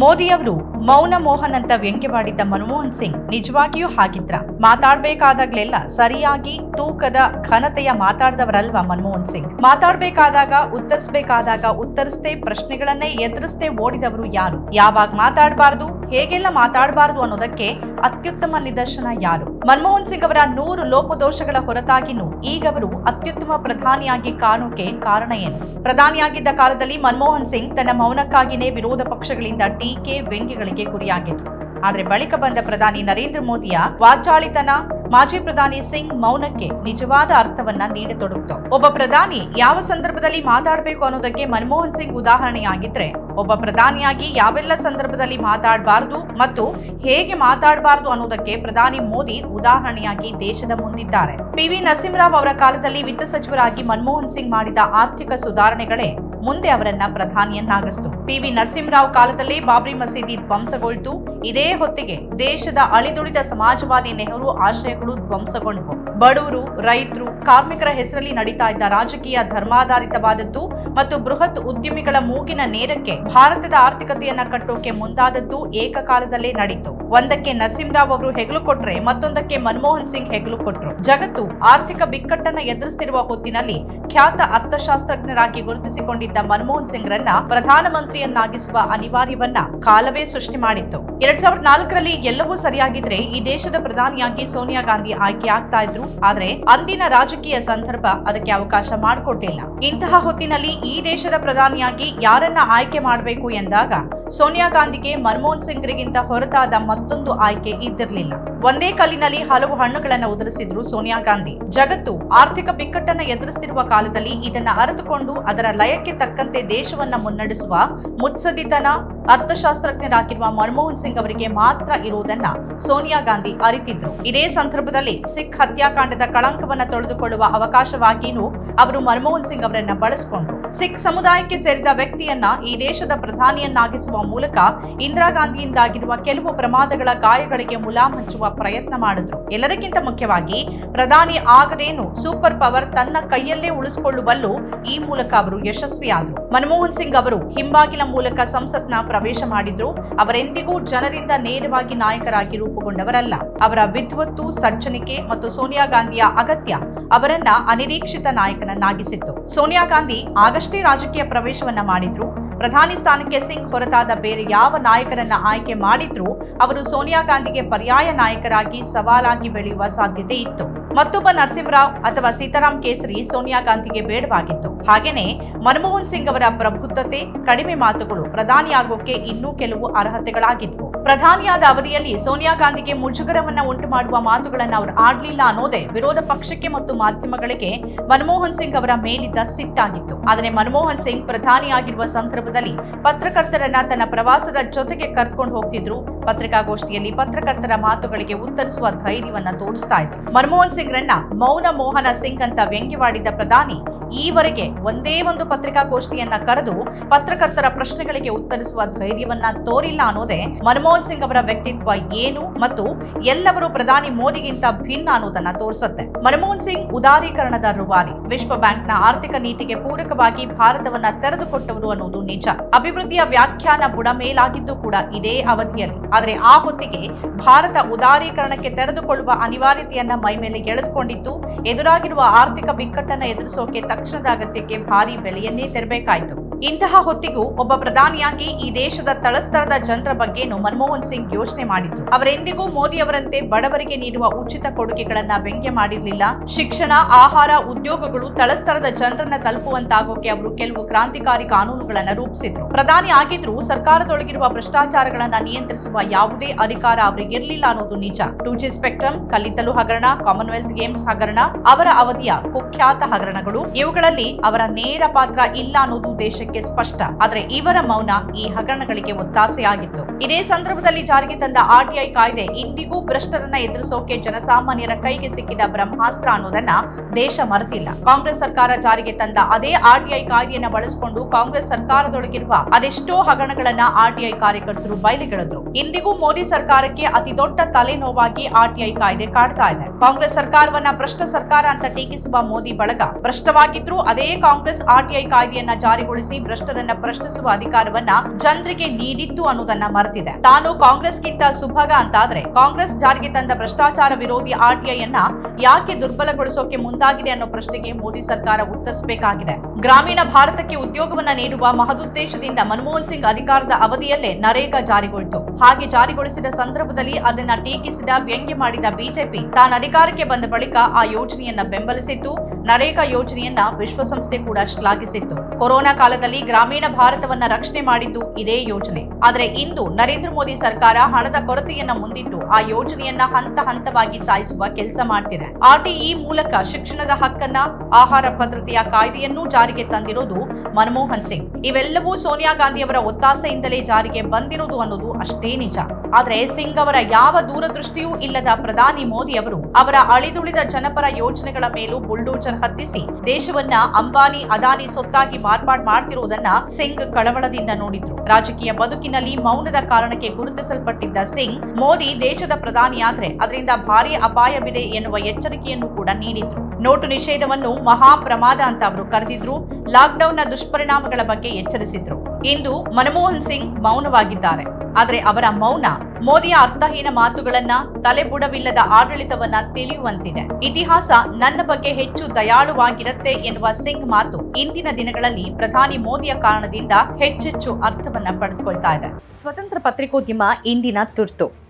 ಮೋದಿಯವರು ಮೌನ ಮೋಹನ್ ಅಂತ ವ್ಯಂಗ್ಯವಾಡಿದ್ದ ಮನಮೋಹನ್ ಸಿಂಗ್ ನಿಜವಾಗಿಯೂ ಹಾಗಿದ್ರ? ಮಾತಾಡ್ಬೇಕಾದಾಗ್ಲೆಲ್ಲ ಸರಿಯಾಗಿ ತೂಕದ ಘನತೆಯ ಮಾತಾಡ್ದವರಲ್ವಾ ಮನಮೋಹನ್ ಸಿಂಗ್? ಮಾತಾಡ್ಬೇಕಾದಾಗ ಉತ್ತರಿಸಬೇಕಾದಾಗ ಉತ್ತರಿಸದೆ ಪ್ರಶ್ನೆಗಳನ್ನೇ ಎದುರಿಸದೆ ಓಡಿದವರು ಯಾರು? ಯಾವಾಗ ಮಾತಾಡಬಾರದು? ಹೇಗೆಲ್ಲ ಮಾತಾಡಬಾರದು ಅನ್ನೋದಕ್ಕೆ ಅತ್ಯುತ್ತಮ ನಿದರ್ಶನ ಯಾರು? ಮನಮೋಹನ್ ಸಿಂಗ್ ಅವರ ನೂರು ಲೋಪದೋಷಗಳ ಹೊರತಾಗಿನೂ ಈಗವರು ಅತ್ಯುತ್ತಮ ಪ್ರಧಾನಿಯಾಗಿ ಕಾಣೋಕೆ ಕಾರಣ ಏನು? ಪ್ರಧಾನಿಯಾಗಿದ್ದ ಕಾಲದಲ್ಲಿ ಮನಮೋಹನ್ ಸಿಂಗ್ ತನ್ನ ಮೌನಕ್ಕಾಗಿಯೇ ವಿರೋಧ ಪಕ್ಷಗಳಿಂದ ಟೀಕೆ, ವ್ಯಂಗ್ಯಗಳಿಗೆ ಗುರಿಯಾಗಿತ್ತು ಆದರೆ ಬಳಿಕ ಬಂದ ಪ್ರಧಾನಿ ನರೇಂದ್ರ ಮೋದಿಯ ವಾಚಾಳಿತನ ಮಾಜಿ ಪ್ರಧಾನಿ ಸಿಂಗ್ ಮೌನಕ್ಕೆ ನಿಜವಾದ ಅರ್ಥವನ್ನ ನೀಡತೊಡಗಿತು. ಒಬ್ಬ ಪ್ರಧಾನಿ ಯಾವ ಸಂದರ್ಭದಲ್ಲಿ ಮಾತಾಡಬೇಕು ಅನ್ನೋದಕ್ಕೆ ಮನಮೋಹನ್ ಸಿಂಗ್ ಉದಾಹರಣೆಯಾಗಿದ್ರೆ ಒಬ್ಬ ಪ್ರಧಾನಿಯಾಗಿ ಯಾವೆಲ್ಲ ಸಂದರ್ಭದಲ್ಲಿ ಮಾತಾಡಬಾರದು ಮತ್ತು ಹೇಗೆ ಮಾತಾಡಬಾರದು ಅನ್ನೋದಕ್ಕೆ ಪ್ರಧಾನಿ ಮೋದಿ ಉದಾಹರಣೆಯಾಗಿ ದೇಶದ ಮುಂದಿದ್ದಾರೆ. ಪಿ ವಿ ನರಸಿಂಹರಾವ್ ಅವರ ಕಾಲದಲ್ಲಿ ವಿತ್ತ ಸಚಿವರಾಗಿ ಮನಮೋಹನ್ ಸಿಂಗ್ ಮಾಡಿದ ಆರ್ಥಿಕ ಸುಧಾರಣೆಗಳೇ ಮುಂದೆ ಅವರನ್ನ ಪ್ರಧಾನಿಯನ್ನಾಗಿಸ್ತು. ಪಿ ವಿ ನರಸಿಂಹರಾವ್ ಕಾಲದಲ್ಲಿ ಬಾಬ್ರಿ ಮಸೀದಿ ಧ್ವಂಸಗೊಳ್ತು. ಇದೇ ಹೊತ್ತಿಗೆ ದೇಶದ ಅಳಿದುಳಿದ ಸಮಾಜವಾದಿ ನೆಹರು ಆಶ್ರಯಗಳು ಧ್ವಂಸಗೊಂಡವು ಬಡವರು, ರೈತರು, ಕಾರ್ಮಿಕರ ಹೆಸರಲ್ಲಿ ನಡೀತಾ ಇದ್ದ ರಾಜಕೀಯ ಧರ್ಮಾಧಾರಿತವಾದದ್ದು ಮತ್ತು ಬೃಹತ್ ಉದ್ಯಮಿಗಳ ಮೂಗಿನ ನೇರಕ್ಕೆ ಭಾರತದ ಆರ್ಥಿಕತೆಯನ್ನ ಕಟ್ಟೋಕೆ ಮುಂದಾದದ್ದು ಏಕಕಾಲದಲ್ಲೇ ನಡೀತು. ಒಂದಕ್ಕೆ ನರಸಿಂಹರಾವ್ ಅವರು ಹೆಗಲು ಕೊಟ್ರೆ ಮತ್ತೊಂದಕ್ಕೆ ಮನಮೋಹನ್ ಸಿಂಗ್ ಹೆಗಲು ಕೊಟ್ರು. ಜಗತ್ತು ಆರ್ಥಿಕ ಬಿಕ್ಕಟ್ಟನ್ನ ಎದುರಿಸುತ್ತಿರುವ ಹೊತ್ತಿನಲ್ಲಿ ಖ್ಯಾತ ಅರ್ಥಶಾಸ್ತ್ರಜ್ಞರಾಗಿ ಗುರುತಿಸಿಕೊಂಡಿದ್ದ ಮನಮೋಹನ್ ಸಿಂಗ್ ರನ್ನ ಪ್ರಧಾನಮಂತ್ರಿಯನ್ನಾಗಿಸುವ ಅನಿವಾರ್ಯವನ್ನ ಕಾಲವೇ ಸೃಷ್ಟಿ ಮಾಡಿತ್ತು. ಎರಡ್ ಸಾವಿರದ ನಾಲ್ಕರಲ್ಲಿ ಎಲ್ಲವೂ ಸರಿಯಾಗಿದ್ರೆ ಈ ದೇಶದ ಪ್ರಧಾನಿಯಾಗಿ ಸೋನಿಯಾ ಗಾಂಧಿ ಆಯ್ಕೆ ಆಗ್ತಾ ಇದ್ರು. ಆದ್ರೆ ಅಂದಿನ ರಾಜಕೀಯ ಸಂದರ್ಭ ಅದಕ್ಕೆ ಅವಕಾಶ ಮಾಡಿಕೊಟ್ಟಿಲ್ಲ ಇಂತಹ ಹೊತ್ತಿನಲ್ಲಿ ಈ ದೇಶದ ಪ್ರಧಾನಿಯಾಗಿ ಯಾರನ್ನ ಆಯ್ಕೆ ಮಾಡಬೇಕು ಎಂದಾಗ ಸೋನಿಯಾ ಗಾಂಧಿಗೆ ಮನಮೋಹನ್ ಸಿಂಗ್ರಿಗಿಂತ ಹೊರತಾದ ಮತ್ತೊಂದು ಆಯ್ಕೆ ಇದ್ದಿರಲಿಲ್ಲ. ಒಂದೇ ಕಲ್ಲಿನಲ್ಲಿ ಹಲವು ಹಣ್ಣುಗಳನ್ನು ಉದುರಿಸಿದ್ರು ಸೋನಿಯಾ ಗಾಂಧಿ. ಜಗತ್ತು ಆರ್ಥಿಕ ಬಿಕ್ಕಟ್ಟನ್ನ ಎದುರಿಸುತ್ತಿರುವ ಕಾಲದಲ್ಲಿ ಇದನ್ನ ಅರಿತುಕೊಂಡು ಅದರ ಲಯಕ್ಕೆ ತಕ್ಕಂತೆ ದೇಶವನ್ನ ಮುನ್ನಡೆಸುವ ಮುತ್ಸದಿತನ ಅರ್ಥಶಾಸ್ತ್ರಜ್ಞರಾಗಿರುವ ಮನಮೋಹನ್ ಸಿಂಗ್ ಅವರಿಗೆ ಮಾತ್ರ ಇರುವುದನ್ನ ಸೋನಿಯಾ ಗಾಂಧಿ ಅರಿತಿದ್ರು. ಇದೇ ಸಂದರ್ಭದಲ್ಲಿ ಸಿಖ್ ಹತ್ಯಾಕಾಂಡದ ಕಳಂಕವನ್ನ ತೊಳೆದುಕೊಳ್ಳುವ ಅವಕಾಶವಾಗಿಯೂ ಅವರು ಮನಮೋಹನ್ ಸಿಂಗ್ ಅವರನ್ನ ಬಳಸಿಕೊಂಡ್ರು. ಸಿಖ್ ಸಮುದಾಯಕ್ಕೆ ಸೇರಿದ ವ್ಯಕ್ತಿಯನ್ನ ಈ ದೇಶದ ಪ್ರಧಾನಿಯನ್ನಾಗಿಸುವ ಮೂಲಕ ಇಂದಿರಾ ಗಾಂಧಿಯಿಂದಾಗಿರುವ ಕೆಲವು ಪ್ರಮಾದಗಳ ಗಾಯಗಳಿಗೆ ಮುಲಾಮ್ ಹಚ್ಚುವ ಪ್ರಯತ್ನ ಮಾಡಿದ್ರು. ಎಲ್ಲದಕ್ಕಿಂತ ಮುಖ್ಯವಾಗಿ ಪ್ರಧಾನಿ ಆಗದೇನು ಸೂಪರ್ ಪವರ್ ತನ್ನ ಕೈಯಲ್ಲೇ ಉಳಿಸಿಕೊಳ್ಳುವಲ್ಲೂ ಈ ಮೂಲಕ ಅವರು ಯಶಸ್ವಿಯಾದರು. ಮನಮೋಹನ್ ಸಿಂಗ್ ಅವರು ಹಿಂಬಾಗಿಲ ಮೂಲಕ ಸಂಸತ್ನ ಪ್ರವೇಶ ಮಾಡಿದ್ರು. ಅವರೆಂದಿಗೂ ಜನರಿಂದ ನೇರವಾಗಿ ನಾಯಕರಾಗಿ ರೂಪುಗೊಂಡವರಲ್ಲ. ಅವರ ವಿದ್ವತ್ತು ಸಜ್ಜನಿಕೆ ಮತ್ತು ಸೋನಿಯಾ ಗಾಂಧಿಯ ಅಗತ್ಯ ಅವರನ್ನ ಅನಿರೀಕ್ಷಿತ ನಾಯಕನನ್ನಾಗಿಸಿತ್ತು. ಸೋನಿಯಾ ಗಾಂಧಿ ಆಗಷ್ಟೇ ರಾಜಕೀಯ ಪ್ರವೇಶವನ್ನ ಮಾಡಿದ್ರು. ಪ್ರಧಾನಿ ಸ್ಥಾನಕ್ಕೆ ಸಿಂಗ್ ಹೊರತಾದ ಬೇರೆ ಯಾವ ನಾಯಕರನ್ನ ಆಯ್ಕೆ ಮಾಡಿದ್ರೂ ಅವರು ಸೋನಿಯಾ ಗಾಂಧಿಗೆ ಪರ್ಯಾಯ ನಾಯಕರಾಗಿ ಸವಾಲಾಗಿ ಬೆಳೆಯುವ ಸಾಧ್ಯತೆ ಇತ್ತು. ಮತ್ತೊಬ್ಬ ನರಸಿಂಹರಾವ್ ಅಥವಾ ಸೀತಾರಾಮ್ ಕೇಸರಿ ಸೋನಿಯಾ ಗಾಂಧಿಗೆ ಬೇಡವಾಗಿತ್ತು. ಹಾಗೇನೆ ಮನಮೋಹನ್ ಸಿಂಗ್ ಅವರ ಪ್ರಬುದ್ಧತೆ, ಕಡಿಮೆ ಮಾತುಗಳು ಪ್ರಧಾನಿಯಾಗೋಕೆ ಇನ್ನೂ ಕೆಲವು ಅರ್ಹತೆಗಳಾಗಿದ್ವು. ಪ್ರಧಾನಿಯಾದ ಅವಧಿಯಲ್ಲಿ ಸೋನಿಯಾ ಗಾಂಧಿಗೆ ಮುಜುಗರವನ್ನ ಉಂಟು ಮಾಡುವ ಮಾತುಗಳನ್ನು ಅವರು ಆಡಲಿಲ್ಲ ಅನ್ನೋದೇ ವಿರೋಧ ಪಕ್ಷಕ್ಕೆ ಮತ್ತು ಮಾಧ್ಯಮಗಳಿಗೆ ಮನಮೋಹನ್ ಸಿಂಗ್ ಅವರ ಮೇಲಿದ್ದ ಸಿಟ್ಟಾಗಿತ್ತು. ಆದರೆ ಮನಮೋಹನ್ ಸಿಂಗ್ ಪ್ರಧಾನಿಯಾಗಿರುವ ಸಂದರ್ಭದಲ್ಲಿ ಪತ್ರಕರ್ತರನ್ನ ತನ್ನ ಪ್ರವಾಸದ ಜೊತೆಗೆ ಕರ್ಕೊಂಡು ಹೋಗ್ತಿದ್ರು. ಪತ್ರಿಕಾಗೋಷ್ಠಿಯಲ್ಲಿ ಪತ್ರಕರ್ತರ ಮಾತುಗಳಿಗೆ ಉತ್ತರಿಸುವ ಧೈರ್ಯವನ್ನ ತೋರಿಸ್ತಾ ಇತ್ತು ಮನಮೋಹನ್ ಸಿಂಗ್ ರನ್ನ ಮೌನ ಮೋಹನ ಸಿಂಗ್ ಅಂತ ವ್ಯಂಗ್ಯವಾಡಿದ್ದ ಪ್ರಧಾನಿ ಈವರೆಗೆ ಒಂದೇ ಒಂದು ಪತ್ರಿಕಾಗೋಷ್ಠಿಯನ್ನ ಕರೆದು ಪತ್ರಕರ್ತರ ಪ್ರಶ್ನೆಗಳಿಗೆ ಉತ್ತರಿಸುವ ಧೈರ್ಯವನ್ನ ತೋರಿಲ್ಲ ಅನ್ನೋದೇ ಮನಮೋಹನ್ ಸಿಂಗ್ ಅವರ ವ್ಯಕ್ತಿತ್ವ ಏನು ಮತ್ತು ಎಲ್ಲವರು ಪ್ರಧಾನಿ ಮೋದಿಗಿಂತ ಭಿನ್ನ ಅನ್ನೋದನ್ನ ತೋರಿಸುತ್ತೆ. ಮನಮೋಹನ್ ಸಿಂಗ್ ಉದಾರೀಕರಣದ ರುವಾರಿ, ವಿಶ್ವ ಬ್ಯಾಂಕ್ನ ಆರ್ಥಿಕ ನೀತಿಗೆ ಪೂರಕವಾಗಿ ಭಾರತವನ್ನ ತೆರೆದುಕೊಟ್ಟವರು ಅನ್ನೋದು ನಿಜ. ಅಭಿವೃದ್ಧಿಯ ವ್ಯಾಖ್ಯಾನ ಬುಡಮೇಲಾಗಿದ್ದು ಕೂಡ ಇದೇ ಅವಧಿಯಲ್ಲಿ. ಆದರೆ ಆ ಹೊತ್ತಿಗೆ ಭಾರತ ಉದಾರೀಕರಣಕ್ಕೆ ತೆರೆದುಕೊಳ್ಳುವ ಅನಿವಾರ್ಯತೆಯನ್ನ ಮೈಮೇಲೆ ಎಳೆದುಕೊಂಡಿತ್ತು ಎದುರಾಗಿರುವ ಆರ್ಥಿಕ ಬಿಕ್ಕಟ್ಟನ್ನ ಎದುರಿಸೋಕೆ ತಕ್ಷಣದ ಅಗತ್ಯಕ್ಕೆ ಭಾರಿ ಬೆಲೆಯನ್ನೇ ತೆರಬೇಕಾಯಿತು. ಇಂತಹ ಹೊತ್ತಿಗೂ ಒಬ್ಬ ಪ್ರಧಾನಿಯಾಗಿ ಈ ದೇಶದ ತಳಸ್ತರದ ಜನರ ಬಗ್ಗೆನೂ ಮನಮೋಹನ್ ಸಿಂಗ್ ಯೋಚನೆ ಮಾಡಿದ್ರು. ಅವರೆಂದಿಗೂ ಮೋದಿ ಅವರಂತೆ ಬಡವರಿಗೆ ನೀಡುವ ಉಚಿತ ಕೊಡುಗೆಗಳನ್ನ ವ್ಯಂಗ್ಯ ಮಾಡಿರಲಿಲ್ಲ. ಶಿಕ್ಷಣ, ಆಹಾರ, ಉದ್ಯೋಗಗಳು ತಳಸ್ತರದ ಜನರನ್ನ ತಲುಪುವಂತಾಗೋಕೆ ಅವರು ಕೆಲವು ಕ್ರಾಂತಿಕಾರಿ ಕಾನೂನುಗಳನ್ನ ರೂಪಿಸಿದ್ರು. ಪ್ರಧಾನಿ ಆಗಿದ್ರು ಸರ್ಕಾರದೊಳಗಿರುವ ಭ್ರಷ್ಟಾಚಾರಗಳನ್ನ ನಿಯಂತ್ರಿಸುವ ಯಾವುದೇ ಅಧಿಕಾರ ಅವರಿಗೆ ಇರಲಿಲ್ಲ ಅನ್ನೋದು ನಿಜ. ಟೂ ಜಿ ಸ್ಪೆಕ್ಟ್ರಮ್ ಕಲ್ಲಿದ್ದಲು ಹಗರಣ, ಕಾಮನ್ವೆಲ್ತ್ ಗೇಮ್ಸ್ ಹಗರಣ, ಅವರ ಅವಧಿಯ ಕುಖ್ಯಾತ ಹಗರಣಗಳು, ಇವುಗಳಲ್ಲಿ ಅವರ ನೇರ ಪಾತ್ರ ಇಲ್ಲ ಅನ್ನೋದು ದೇಶಕ್ಕೆ ಸ್ಪಷ್ಟ. ಆದರೆ ಇವರ ಮೌನ ಈ ಹಗರಣಗಳಿಗೆ ಒತ್ತಾಸೆಯಾಗಿತ್ತು. ಇದೇ ಸಂದರ್ಭದಲ್ಲಿ ಜಾರಿಗೆ ತಂದ ಆರ್ಟಿಐ ಕಾಯ್ದೆ ಇಂದಿಗೂ ಭ್ರಷ್ಟರನ್ನ ಎದುರಿಸೋಕೆ ಜನಸಾಮಾನ್ಯರ ಕೈಗೆ ಸಿಕ್ಕಿದ ಬ್ರಹ್ಮಾಸ್ತ್ರ ಅನ್ನೋದನ್ನ ದೇಶ ಮರೆತಿಲ್ಲ. ಕಾಂಗ್ರೆಸ್ ಸರ್ಕಾರ ಜಾರಿಗೆ ತಂದ ಅದೇ ಆರ್ಟಿಐ ಕಾಯ್ದೆಯನ್ನ ಬಳಸಿಕೊಂಡು ಕಾಂಗ್ರೆಸ್ ಸರ್ಕಾರದೊಳಗಿರುವ ಅದೆಷ್ಟೋ ಹಗರಣಗಳನ್ನ ಆರ್ಟಿಐ ಕಾರ್ಯಕರ್ತರು ಬಯಲಿಗೆಳೆದ್ರು. ಇಂದಿಗೂ ಮೋದಿ ಸರ್ಕಾರಕ್ಕೆ ಅತಿ ದೊಡ್ಡ ತಲೆನೋವಾಗಿ ಆರ್ಟಿಐ ಕಾಯ್ದೆ ಕಾಡ್ತಾ ಇದೆ. ಕಾಂಗ್ರೆಸ್ ಸರ್ಕಾರವನ್ನ ಭ್ರಷ್ಟ ಸರ್ಕಾರ ಅಂತ ಟೀಕಿಸುವ ಮೋದಿ ಬಳಗ, ಭ್ರಷ್ಟವಾಗಿದ್ರು ಅದೇ ಕಾಂಗ್ರೆಸ್ ಆರ್ಟಿಐ ಕಾಯ್ದೆಯನ್ನ ಜಾರಿಗೊಳಿಸಿ ಭ್ರಷ್ಟರನ್ನ ಪ್ರಶ್ನಿಸುವ ಅಧಿಕಾರವನ್ನ ಜನರಿಗೆ ನೀಡಿತ್ತು ಅನ್ನೋದನ್ನ ಮರೆತಿದೆ ತಾನು ಕಾಂಗ್ರೆಸ್ಗಿಂತ ಸುಭಗ ಅಂತಾದ್ರೆ ಕಾಂಗ್ರೆಸ್ ಜಾರಿಗೆ ತಂದ ಭ್ರಷ್ಟಾಚಾರ ವಿರೋಧಿ ಆರ್ಟಿಐ ಅನ್ನ ಯಾಕೆ ದುರ್ಬಲಗೊಳಿಸೋಕೆ ಮುಂದಾಗಿದೆ ಅನ್ನೋ ಪ್ರಶ್ನೆಗೆ ಮೋದಿ ಸರ್ಕಾರ ಉತ್ತರಿಸಬೇಕಾಗಿದೆ. ಗ್ರಾಮೀಣ ಭಾರತಕ್ಕೆ ಉದ್ಯೋಗವನ್ನ ನೀಡುವ ಮಹದುದ್ದೇಶದಿಂದ ಮನಮೋಹನ್ ಸಿಂಗ್ ಅಧಿಕಾರದ ಅವಧಿಯಲ್ಲೇ ನರೇಗಾ ಜಾರಿಗೊಳಿತು. ಹಾಗೆ ಜಾರಿಗೊಳಿಸಿದ ಸಂದರ್ಭದಲ್ಲಿ ಅದನ್ನ ಟೀಕಿಸಿದ, ವ್ಯಂಗ್ಯ ಮಾಡಿದ ಬಿಜೆಪಿ ತಾನು ಅಧಿಕಾರಕ್ಕೆ ಬಂದ ಬಳಿಕ ಆ ಯೋಜನೆಯನ್ನ ಬೆಂಬಲಿಸಿತ್ತು ನರೇಗಾ ಯೋಜನೆಯನ್ನ ವಿಶ್ವಸಂಸ್ಥೆ ಕೂಡ ಶ್ಲಾಘಿಸಿತ್ತು. ಕೊರೋನಾ ಕಾಲದಲ್ಲಿ ಗ್ರಾಮೀಣ ಭಾರತವನ್ನ ರಕ್ಷಣೆ ಮಾಡಿದ್ದು ಇದೇ ಯೋಜನೆ. ಆದರೆ ಇಂದು ನರೇಂದ್ರ ಮೋದಿ ಸರ್ಕಾರ ಹಣದ ಕೊರತೆಯನ್ನ ಮುಂದಿಟ್ಟು ಆ ಯೋಜನೆಯನ್ನ ಹಂತ ಹಂತವಾಗಿ ಸಾಯಿಸುವ ಕೆಲಸ ಮಾಡ್ತಿದೆ. ಆರ್ಟಿಇ ಮೂಲಕ ಶಿಕ್ಷಣದ ಹಕ್ಕನ್ನ, ಆಹಾರ ಭದ್ರತೆಯ ಕಾಯ್ದೆಯನ್ನೂ ಜಾರಿಗೆ ತಂದಿರೋದು ಮನಮೋಹನ್ ಸಿಂಗ್. ಇವೆಲ್ಲವೂ ಸೋನಿಯಾ ಗಾಂಧಿಯವರ ಒತ್ತಾಸೆಯಿಂದಲೇ ಜಾರಿಗೆ ಬಂದಿರೋದು ಅನ್ನೋದು ಅಷ್ಟೇ ನಿಜ. ಆದ್ರೆ ಸಿಂಗ್ ಅವರ ಯಾವ ದೂರದೃಷ್ಟಿಯೂ ಇಲ್ಲದ ಪ್ರಧಾನಿ ಮೋದಿ ಅವರು ಅವರ ಅಳಿದುಳಿದ ಜನಪರ ಯೋಜನೆಗಳ ಮೇಲೂ ಬುಲ್ಡೋಜರ್ ಹತ್ತಿಸಿ ದೇಶವನ್ನ ಅಂಬಾನಿ, ಅದಾನಿ ಸೊತ್ತಾಗಿ ಮಾರ್ಪಾಡ್ ಮಾಡ್ತಿರುವುದನ್ನ ಸಿಂಗ್ ಕಳವಳದಿಂದ ನೋಡಿದ್ರು. ರಾಜಕೀಯ ಬದುಕಿನಲ್ಲಿ ಮೌನದ ಕಾರಣಕ್ಕೆ ಗುರುತಿಸಲ್ಪಟ್ಟಿದ್ದ ಸಿಂಗ್ ಮೋದಿ ದೇಶದ ಪ್ರಧಾನಿಯಾದರೆ ಅದರಿಂದ ಭಾರಿ ಅಪಾಯವಿದೆ ಎನ್ನುವ ಎಚ್ಚರಿಕೆಯನ್ನು ಕೂಡ ನೀಡಿದ್ರು. ನೋಟು ನಿಷೇಧವನ್ನು ಮಹಾ ಪ್ರಮಾದ ಅಂತ ಅವರು ಕರೆದಿದ್ರು. ಲಾಕ್ಡೌನ್ನ ದುಷ್ಪರಿಣಾಮಗಳ ಬಗ್ಗೆ ಎಚ್ಚರಿಸಿದ್ರು. ಇಂದು ಮನಮೋಹನ್ ಸಿಂಗ್ ಮೌನವಾಗಿದ್ದಾರೆ. ಆದರೆ ಅವರ ಮೌನ ಮೋದಿಯ ಅರ್ಥಹೀನ ಮಾತುಗಳನ್ನ ತಲೆಬುಡವಿಲ್ಲದ ಆಡಳಿತವನ್ನ ತಿಳಿಯುವಂತಿದೆ. ಇತಿಹಾಸ ನನ್ನ ಬಗ್ಗೆ ಹೆಚ್ಚು ದಯಾಳುವಾಗಿರುತ್ತೆ ಎನ್ನುವ ಸಿಂಗ್ ಮಾತು ಇಂದಿನ ದಿನಗಳಲ್ಲಿ ಪ್ರಧಾನಿ ಮೋದಿಯ ಕಾರಣದಿಂದ ಹೆಚ್ಚೆಚ್ಚು ಅರ್ಥವನ್ನ ಪಡೆದುಕೊಳ್ತಾ ಇದೆ. ಸ್ವತಂತ್ರ ಪತ್ರಿಕೋದ್ಯಮ ಇಂದಿನ ತುರ್ತು.